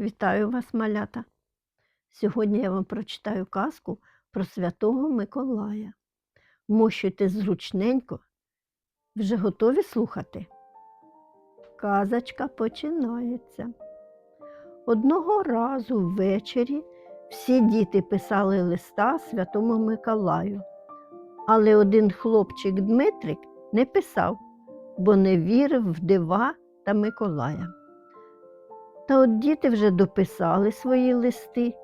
Вітаю вас, малята! Сьогодні я вам прочитаю казку про святого Миколая. Мощуйте зручненько. Вже готові слухати? Казочка починається. Одного разу ввечері всі діти писали листа святому Миколаю, але один хлопчик Дмитрик не писав, бо не вірив в дива та Миколая. Та от діти вже дописали свої листи,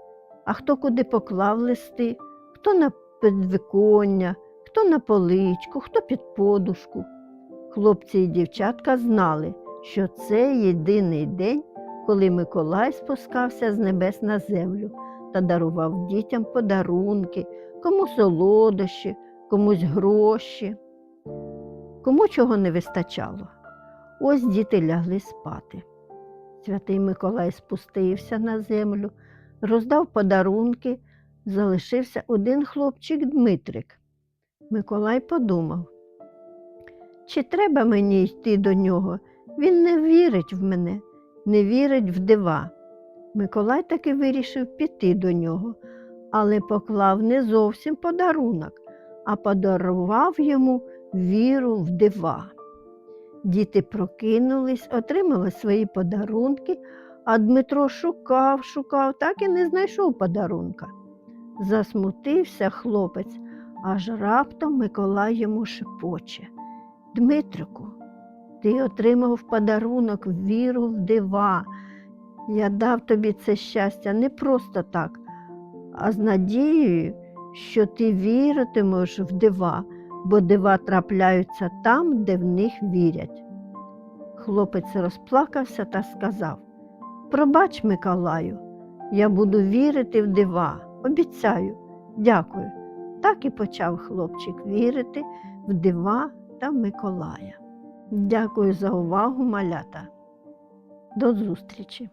а хто куди поклав листи, хто на підвіконня, хто на поличку, хто під подушку. Хлопці і дівчатка знали, що це єдиний день, коли Миколай спускався з небес на землю та дарував дітям подарунки, кому солодощі, комусь гроші, кому чого не вистачало. Ось діти лягли спати. Святий Миколай спустився на землю, роздав подарунки, залишився один хлопчик Дмитрик. Миколай подумав, чи треба мені йти до нього? Він не вірить в мене, не вірить в дива. Миколай таки вирішив піти до нього, але поклав не зовсім подарунок, а подарував йому віру в дива. Діти прокинулись, отримали свої подарунки, а Дмитро шукав, шукав, так і не знайшов подарунка. Засмутився хлопець, аж раптом Миколай йому шепоче. Дмитрику, ти отримав подарунок віру в дива. Я дав тобі це щастя не просто так, а з надією, що ти віритимеш в дива, бо дива трапляються там, де в них вірять. Хлопець розплакався та сказав Пробач, Миколаю, я буду вірити в дива, обіцяю, дякую. Так і почав хлопчик вірити в дива та Миколая. Дякую за увагу, малята. До зустрічі!